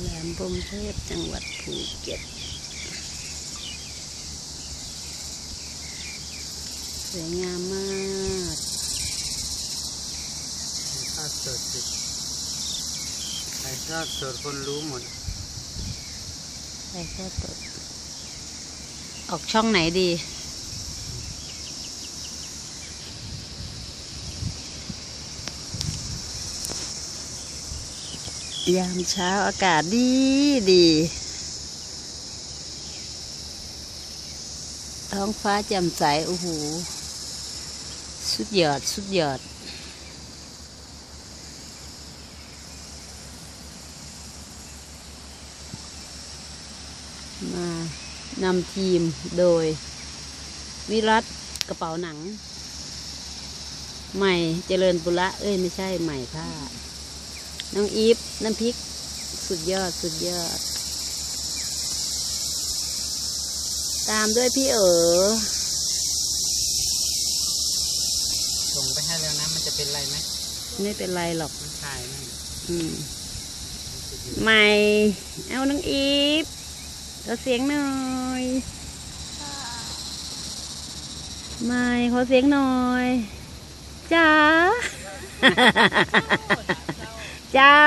แหลมพรหมเทพจังหวัดภูเก็ต สวยงามมากทอดสดสิไก่ทอดสดคนรู้หมดไปแค่ตดออกช่องไหนดี ยามเช้าอากาศดีดี ท้องฟ้าแจ่มใส โอ้โห สุดยอด สุดยอด มานำทีมโดย วิรัตกระเป๋าหนัง ใหม่เจริญปุระ เอ้ย ไม่ใช่ใหม่ผ้า น้องอีฟน้ำพริก สุดยอดสุดยอด ตามด้วยพี่เอ๋อส่งไปให้แล้วนะมันจะเป็นไรไหมไม่เป็นไรหรอกมันถ่ายนี่อืมใหม่ เอาน้องอีฟขอเสียงหน่อยใหม่ขอเสียงหน่อยจ้า เจ้า